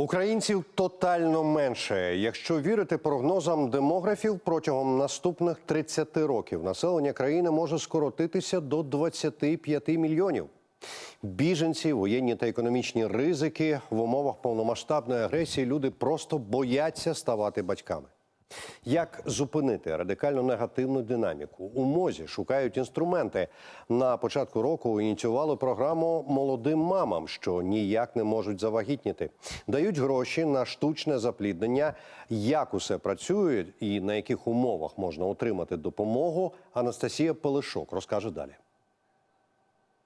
Українців тотально менше. Якщо вірити прогнозам демографів, протягом наступних 30 років населення країни може скоротитися до 25 мільйонів. Біженці, воєнні та економічні ризики в умовах повномасштабної агресії люди просто бояться ставати батьками. Як зупинити радикально негативну динаміку? У мозі шукають інструменти. На початку року ініціювали програму молодим мамам, що ніяк не можуть завагітніти. Дають гроші на штучне запліднення. Як усе працює і на яких умовах можна отримати допомогу? Анастасія Пелишок розкаже далі.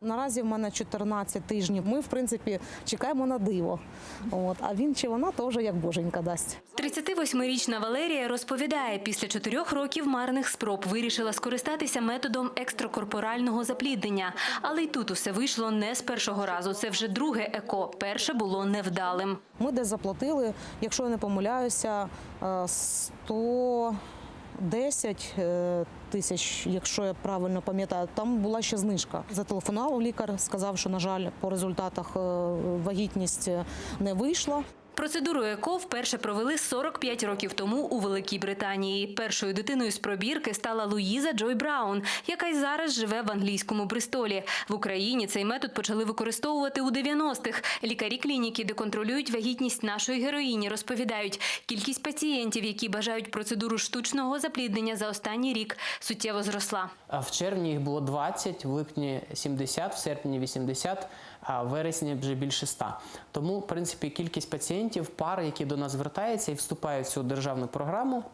Наразі в мене 14 тижнів. Ми, в принципі, чекаємо на диво. От. А він чи вона теж як боженька дасть. 38-річна Валерія розповідає, після чотирьох років марних спроб вирішила скористатися методом екстракорпорального запліднення. Але й тут усе вийшло не з першого разу. Це вже друге еко. Перше було невдалим. Ми десь заплатили, якщо я не помиляюся, е, 110 е, тисяч, якщо я правильно пам'ятаю. Там була ще знижка. Зателефонував лікар, сказав, що, на жаль, по результатах е, вагітність не вийшла. Процедуру ЕКО вперше провели 45 років тому у Великій Британії. Першою дитиною з пробірки стала Луїза Джой Браун, яка й зараз живе в англійському Бристолі. В Україні цей метод почали використовувати у 90-х. Лікарі клініки, де контролюють вагітність нашої героїні, розповідають, кількість пацієнтів, які бажають процедуру штучного запліднення за останній рік, суттєво зросла. В червні їх було 20, в липні 70, в серпні 80, а в вересні вже більше 100. Тому, в принципі, кількість пацієнтів, пар, які до нас звертаються і вступають в цю державну програму,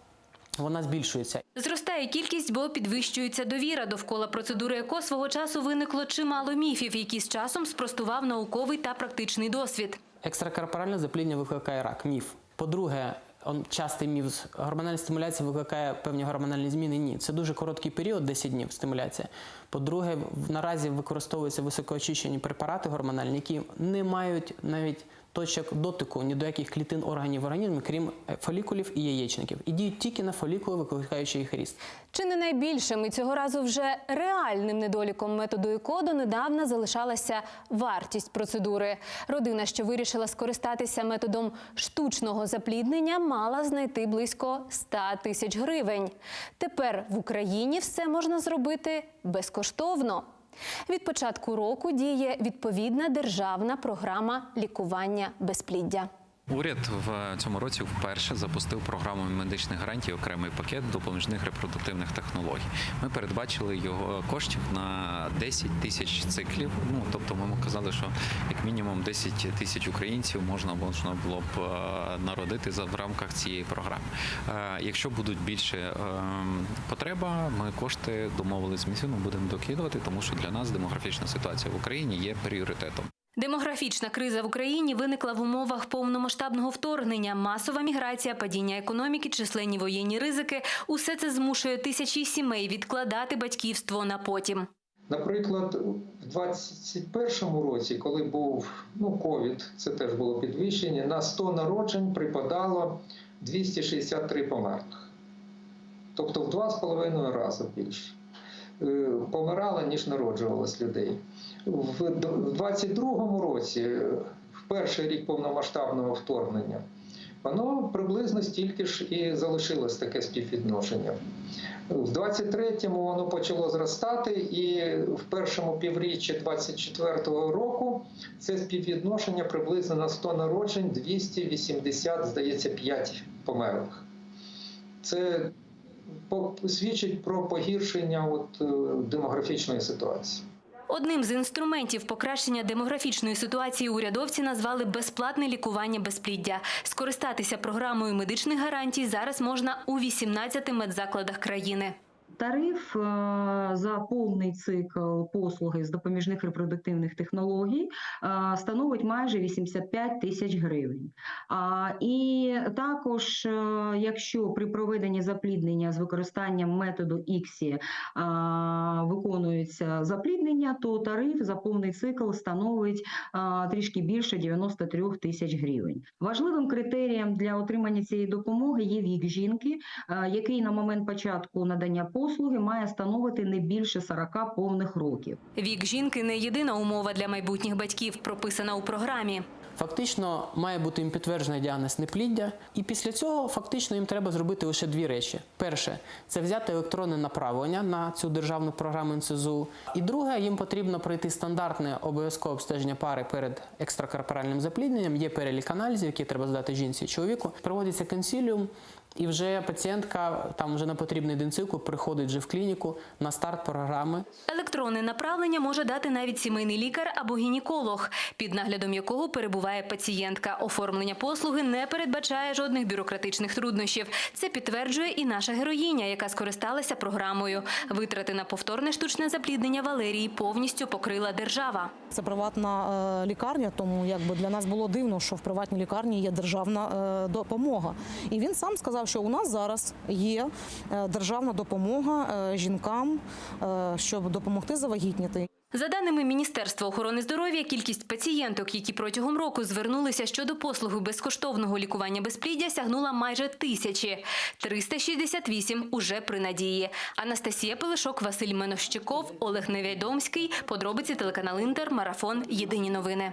вона збільшується. Зростає кількість, бо підвищується довіра. Довкола процедури ЕКО свого часу виникло чимало міфів, які з часом спростував науковий та практичний досвід. Екстракорпоральне запліднення викликає рак, міф. По-друге, он частий міф гормональна стимуляція викликає певні гормональні зміни. Ні, це дуже короткий період, 10 днів стимуляція. По-друге, наразі використовуються високоочищені препарати гормональні, які не мають навіть точок дотику ні до яких клітин органів організму, крім е, фолікулів і яєчників, і діють тільки на фолікули, викликаючи їх ріст. Чи не найбільшим і цього разу вже реальним недоліком методу ЕКО донедавна залишалася вартість процедури. Родина, що вирішила скористатися методом штучного запліднення, мала знайти близько 100 тисяч гривень. Тепер в Україні все можна зробити безкоштовно. Від початку року діє відповідна державна програма лікування безпліддя. Уряд в цьому році вперше запустив програму медичних гарантій окремий пакет допоміжних репродуктивних технологій. Ми передбачили його коштів на 10 тисяч циклів. Ну тобто, ми казали, що як мінімум 10 тисяч українців можна можна було б е, народити за в рамках цієї програми. Е, Якщо будуть більше е, потреба, ми кошти домовились з Мінфіном, будемо докидувати, тому що для нас демографічна ситуація в Україні є пріоритетом. Демографічна криза в Україні виникла в умовах повномасштабного вторгнення, масова міграція, падіння економіки, численні воєнні ризики. Усе це змушує тисячі сімей відкладати батьківство на потім. Наприклад, в 2021 році, коли був ну, ковід, це теж було підвищення, на 100 народжень припадало 263 померлих. Тобто в 2,5 рази більше. Е, Помирало, ніж народжувалось людей. В 2022 році, в перший рік повномасштабного вторгнення, воно приблизно стільки ж і залишилось таке співвідношення. В 23-му воно почало зростати, і в першому півріччі 24-го року це співвідношення приблизно на 100 народжень 280, здається, 5 померлих. Це свідчить про погіршення от, е, демографічної ситуації. Одним з інструментів покращення демографічної ситуації урядовці назвали безплатне лікування безпліддя. Скористатися програмою медичних гарантій зараз можна у 18 медзакладах країни. Тариф е, за повний цикл послуги з допоміжних репродуктивних технологій е, становить майже 85 тисяч гривень. І також, е, якщо при проведенні запліднення з використанням методу ІКСІ виконується запліднення, то тариф за повний цикл становить трішки більше 93 тисяч гривень. Важливим критерієм для отримання цієї допомоги є вік жінки, який на момент початку надання послуги має становити не більше 40 повних років. Вік жінки не єдина умова для майбутніх батьків, прописана у програмі. Фактично має бути їм підтверджений діагноз непліддя, і після цього фактично їм треба зробити лише дві речі: перше це взяти електронне направлення на цю державну програму НСЗУ. І друге, їм потрібно пройти стандартне обов'язкове обстеження пари перед екстракорпоральним заплідненням. Є перелік аналізів, які треба здати жінці і чоловіку. Проводиться консиліум, і вже пацієнтка там вже на потрібний день циклу приходить вже в клініку на старт програми. Електронне направлення може дати навіть сімейний лікар або гінеколог, під наглядом якого перебуває пацієнтка. Оформлення послуги не передбачає жодних бюрократичних труднощів. Це підтверджує і наша героїня, яка скористалася програмою. Витрати на повторне штучне запліднення Валерії повністю покрила держава. Це приватна е, лікарня, тому якби для нас було дивно, що в приватній лікарні є державна е, допомога. І він сам сказав, що у нас зараз є е, державна допомога жінкам, щоб допомогти завагітніти. За даними Міністерства охорони здоров'я, кількість пацієнток, які протягом року звернулися щодо послуги безкоштовного лікування безпліддя, сягнула майже тисячі. 368 уже при надії. Анастасія Пилишок, Василь Менощиков, Олег Невідомський. Подробиці телеканал Інтер. Марафон. Єдині новини.